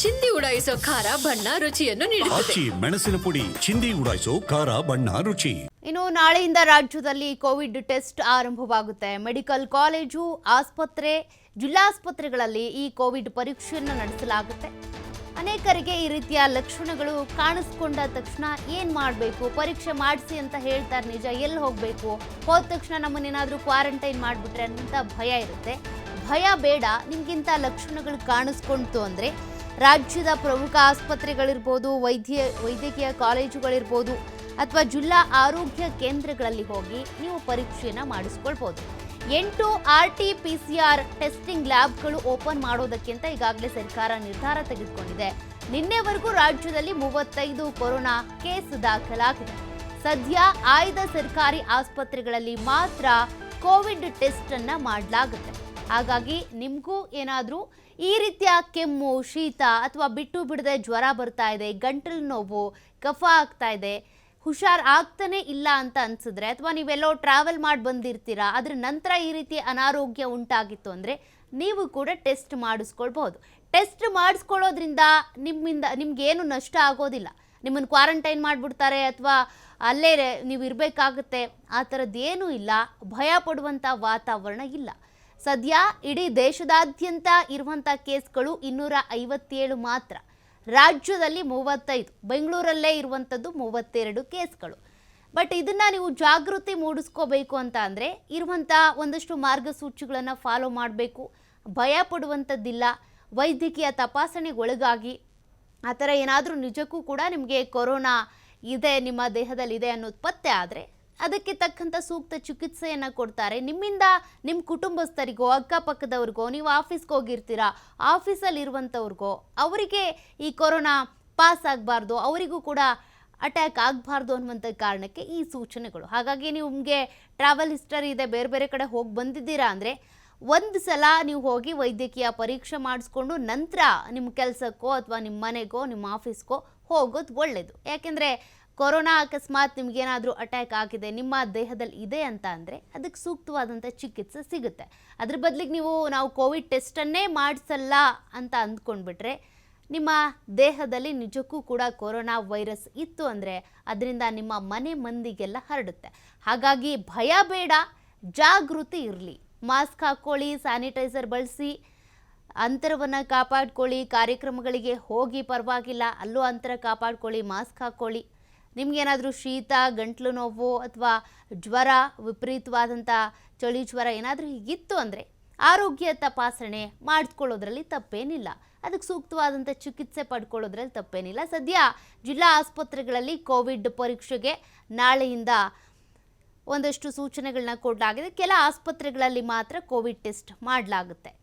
ಚಿಂದಿ ಉಡಾಯಿಸೋ ಖಾರ ಬಣ್ಣ ರುಚಿಯನ್ನು ನೀಡುತ್ತದೆ. ಆಚಿ ಮೆಣಸಿನ ಪುಡಿ ಚಿಂದಿ ಉಡಾಯಿಸೋ ಖಾರ ಬಣ್ಣ ರುಚಿ. ಇನ್ನು ನಾಳೆಯಿಂದ ರಾಜ್ಯದಲ್ಲಿ ಕೋವಿಡ್ ಟೆಸ್ಟ್ ಆರಂಭವಾಗುತ್ತೆ. ಮೆಡಿಕಲ್ ಕಾಲೇಜು ಆಸ್ಪತ್ರೆ ಜಿಲ್ಲಾಸ್ಪತ್ರೆಗಳಲ್ಲಿ ಈ ಕೋವಿಡ್ ಪರೀಕ್ಷೆಯನ್ನು ನಡೆಸಲಾಗುತ್ತೆ. ಅನೇಕರಿಗೆ ಈ ರೀತಿಯ ಲಕ್ಷಣಗಳು ಕಾಣಿಸ್ಕೊಂಡ ತಕ್ಷಣ ಏನು ಮಾಡಬೇಕು? ಪರೀಕ್ಷೆ ಮಾಡಿಸಿ ಅಂತ ಹೇಳ್ತಾರೆ ನಿಜ ಎಲ್ಲಿ ಹೋಗಬೇಕು? ಹೋದ ತಕ್ಷಣ ನಮ್ಮನ್ನೇನಾದರೂ ಕ್ವಾರಂಟೈನ್ ಮಾಡಿಬಿಟ್ರೆ ಅಂತ ಭಯ ಇರುತ್ತೆ. ಭಯ ಬೇಡ ನಿಮ್ಗಿಂತ ಲಕ್ಷಣಗಳು ಕಾಣಿಸ್ಕೊಂತು ಅಂದರೆ ರಾಜ್ಯದ ಪ್ರಮುಖ ಆಸ್ಪತ್ರೆಗಳಿರ್ಬೋದು, ವೈದ್ಯ, ವೈದ್ಯಕೀಯ ಕಾಲೇಜುಗಳಿರ್ಬೋದು ಅಥವಾ ಜಿಲ್ಲಾ ಆರೋಗ್ಯ ಕೇಂದ್ರಗಳಲ್ಲಿ ಹೋಗಿ ನೀವು ಪರೀಕ್ಷೆಯನ್ನು ಮಾಡಿಸ್ಕೊಳ್ಬೋದು. ಎಂಟು R T P C R testing ಲ್ಯಾಬ್ಗಳು open ಮಾಡೋದಕ್ಕಿಂತ ಈಗಾಗಲೇ ಸರ್ಕಾರ ನಿರ್ಧಾರ ತೆಗೆದುಕೊಂಡಿದೆ. ನಿನ್ನೆವರೆಗೂ ರಾಜ್ಯದಲ್ಲಿ ಮೂವತ್ತೈದು ಕೊರೋನಾ ಕೇಸ್ ದಾಖಲಾಗಿದೆ. ಸದ್ಯ ಆಯ್ದ ಸರ್ಕಾರಿ ಆಸ್ಪತ್ರೆಗಳಲ್ಲಿ ಮಾತ್ರ ಕೋವಿಡ್ ಟೆಸ್ಟ್ ಅನ್ನ ಮಾಡಲಾಗುತ್ತೆ. ಹಾಗಾಗಿ ನಿಮಗೂ ಏನಾದರೂ ಈ ರೀತಿಯ ಕೆಮ್ಮು, ಶೀತ ಅಥವಾ ಬಿಟ್ಟು ಬಿಡದೆ ಜ್ವರ ಬರ್ತಾ ಇದೆ, ಗಂಟಲು ನೋವು, ಕಫ ಆಗ್ತಾ ಇದೆ, ಹುಷಾರ್ ಆಗ್ತಾನೆ ಇಲ್ಲ ಅಂತ ಅನ್ಸಿದ್ರೆ ಅಥವಾ ನೀವೆಲ್ಲೋ ಟ್ರಾವೆಲ್ ಮಾಡಿ ಬಂದಿರ್ತೀರಾ ಅದ್ರ ನಂತರ ಈ ರೀತಿ ಅನಾರೋಗ್ಯ ಉಂಟಾಗಿತ್ತು ಅಂದರೆ ನೀವು ಕೂಡ ಟೆಸ್ಟ್ ಮಾಡಿಸ್ಕೊಳ್ಬಹುದು. ಟೆಸ್ಟ್ ಮಾಡಿಸ್ಕೊಳ್ಳೋದ್ರಿಂದ ನಿಮ್ಮಿಂದ, ನಿಮ್ಗೇನು ನಷ್ಟ ಆಗೋದಿಲ್ಲ. ನಿಮ್ಮನ್ನು ಕ್ವಾರಂಟೈನ್ ಮಾಡಿಬಿಡ್ತಾರೆ ಅಥವಾ ಅಲ್ಲೇ ನೀವು ಇರಬೇಕಾಗುತ್ತೆ ಆ ಥರದ್ದೇನೂ ಇಲ್ಲ, ಭಯ ಪಡುವಂಥ ವಾತಾವರಣ ಇಲ್ಲ. ಸದ್ಯ ಇಡೀ ದೇಶದಾದ್ಯಂತ ಇರುವಂಥ ಕೇಸ್ಗಳು ಇನ್ನೂರ ಐವತ್ತೇಳು ಮಾತ್ರ. ರಾಜ್ಯದಲ್ಲಿ ಮೂವತ್ತೈದು, ಬೆಂಗಳೂರಲ್ಲೇ ಇರುವಂಥದ್ದು ಮೂವತ್ತೆರಡು ಕೇಸ್ಗಳು. ಬಟ್ ಇದನ್ನು ನೀವು ಜಾಗೃತಿ ಮೂಡಿಸ್ಕೋಬೇಕು ಅಂತ ಅಂದರೆ ಇರುವಂಥ ಒಂದಷ್ಟು ಮಾರ್ಗಸೂಚಿಗಳನ್ನು ಫಾಲೋ ಮಾಡಬೇಕು. ಭಯ ಪಡುವಂಥದ್ದಿಲ್ಲ ವೈದ್ಯಕೀಯ ತಪಾಸಣೆಗೊಳಗಾಗಿ ಆ ಥರ ಏನಾದರೂ ನಿಜಕ್ಕೂ ಕೂಡ ನಿಮಗೆ ಕೊರೋನಾ ಇದೆ, ನಿಮ್ಮ ದೇಹದಲ್ಲಿ ಇದೆ ಅನ್ನೋದು ಪತ್ತೆ ಆದರೆ ಅದಕ್ಕೆ ತಕ್ಕಂಥ ಸೂಕ್ತ ಚಿಕಿತ್ಸೆಯನ್ನು ಕೊಡ್ತಾರೆ. ನಿಮ್ಮಿಂದ ನಿಮ್ಮ ಕುಟುಂಬಸ್ಥರಿಗೋ, ಅಕ್ಕಪಕ್ಕದವ್ರಿಗೋ, ನೀವು ಆಫೀಸ್ಗೆ ಹೋಗಿರ್ತೀರಾ ಆಫೀಸಲ್ಲಿ ಇರುವಂಥವ್ರಿಗೋ ಅವರಿಗೆ ಈ ಕೊರೋನಾ ಪಾಸ್ ಆಗಬಾರ್ದು, ಅವರಿಗೂ ಕೂಡ ಅಟ್ಯಾಕ್ ಆಗಬಾರ್ದು ಅನ್ನುವಂಥ ಕಾರಣಕ್ಕೆ ಈ ಸೂಚನೆಗಳು. ಹಾಗಾಗಿ ನಿಮಗೆ ಟ್ರಾವೆಲ್ ಹಿಸ್ಟರಿ ಇದೆ, ಬೇರೆ ಬೇರೆ ಕಡೆ ಹೋಗಿ ಬಂದಿದ್ದೀರಾ ಅಂದರೆ, ಒಂದು ಸಲ ನೀವು ಹೋಗಿ ವೈದ್ಯಕೀಯ ಪರೀಕ್ಷೆ ಮಾಡಿಸ್ಕೊಂಡು ನಂತರ ನಿಮ್ಮ ಕೆಲಸಕ್ಕೋ ಅಥವಾ ನಿಮ್ಮ ಮನೆಗೋ ನಿಮ್ಮ ಆಫೀಸ್ಗೋ ಹೋಗೋದು ಒಳ್ಳೆಯದು ಯಾಕೆಂದರೆ ಕೊರೋನಾ ಅಕಸ್ಮಾತ್ ನಿಮಗೇನಾದರೂ ಅಟ್ಯಾಕ್ ಆಗಿದೆ, ನಿಮ್ಮ ದೇಹದಲ್ಲಿ ಇದೆ ಅಂತ ಅಂದರೆ ಅದಕ್ಕೆ ಸೂಕ್ತವಾದಂಥ ಚಿಕಿತ್ಸೆ ಸಿಗುತ್ತೆ. ಅದ್ರ ಬದಲಿಗೆ ನೀವು, ನಾವು ಕೋವಿಡ್ ಟೆಸ್ಟನ್ನೇ ಮಾಡಿಸಲ್ಲ ಅಂತ ಅಂದ್ಕೊಂಡ್ಬಿಟ್ರೆ ನಿಮ್ಮ ದೇಹದಲ್ಲಿ ನಿಜಕ್ಕೂ ಕೂಡ ಕೊರೋನಾ ವೈರಸ್ ಇತ್ತು ಅಂದರೆ ಅದರಿಂದ ನಿಮ್ಮ ಮನೆ ಮಂದಿಗೆಲ್ಲ ಹರಡುತ್ತೆ. ಹಾಗಾಗಿ ಭಯ ಬೇಡ, ಜಾಗೃತಿ ಇರಲಿ. ಮಾಸ್ಕ್ ಹಾಕ್ಕೊಳ್ಳಿ, ಸ್ಯಾನಿಟೈಸರ್ ಬಳಸಿ, ಅಂತರವನ್ನು ಕಾಪಾಡ್ಕೊಳ್ಳಿ, ಕಾರ್ಯಕ್ರಮಗಳಿಗೆ ಹೋಗಿ ಪರವಾಗಿಲ್ಲ, ಅಲ್ಲೂ ಅಂತರ ಕಾಪಾಡ್ಕೊಳ್ಳಿ, ಮಾಸ್ಕ್ ಹಾಕ್ಕೊಳ್ಳಿ. ನಿಮಗೇನಾದರೂ ಶೀತ, ಗಂಟ್ಲು ನೋವು ಅಥವಾ ಜ್ವರ ವಿಪರೀತವಾದಂಥ ಚಳಿ ಜ್ವರ ಏನಾದರೂ ಹೀಗಿತ್ತು ಅಂದರೆ ಆರೋಗ್ಯ ತಪಾಸಣೆ ಮಾಡಿಸ್ಕೊಳ್ಳೋದ್ರಲ್ಲಿ ತಪ್ಪೇನಿಲ್ಲ. ಅದಕ್ಕೆ ಸೂಕ್ತವಾದಂಥ ಚಿಕಿತ್ಸೆ ಪಡ್ಕೊಳ್ಳೋದ್ರಲ್ಲಿ ತಪ್ಪೇನಿಲ್ಲ. ಸದ್ಯ ಜಿಲ್ಲಾ ಆಸ್ಪತ್ರೆಗಳಲ್ಲಿ ಕೋವಿಡ್ ಪರೀಕ್ಷೆಗೆ ನಾಳೆಯಿಂದ ಒಂದಷ್ಟು ಸೂಚನೆಗಳನ್ನ ಕೊಡಲಾಗಿದೆ. ಕೆಲ ಆಸ್ಪತ್ರೆಗಳಲ್ಲಿ ಮಾತ್ರ ಕೋವಿಡ್ ಟೆಸ್ಟ್ ಮಾಡಲಾಗುತ್ತೆ.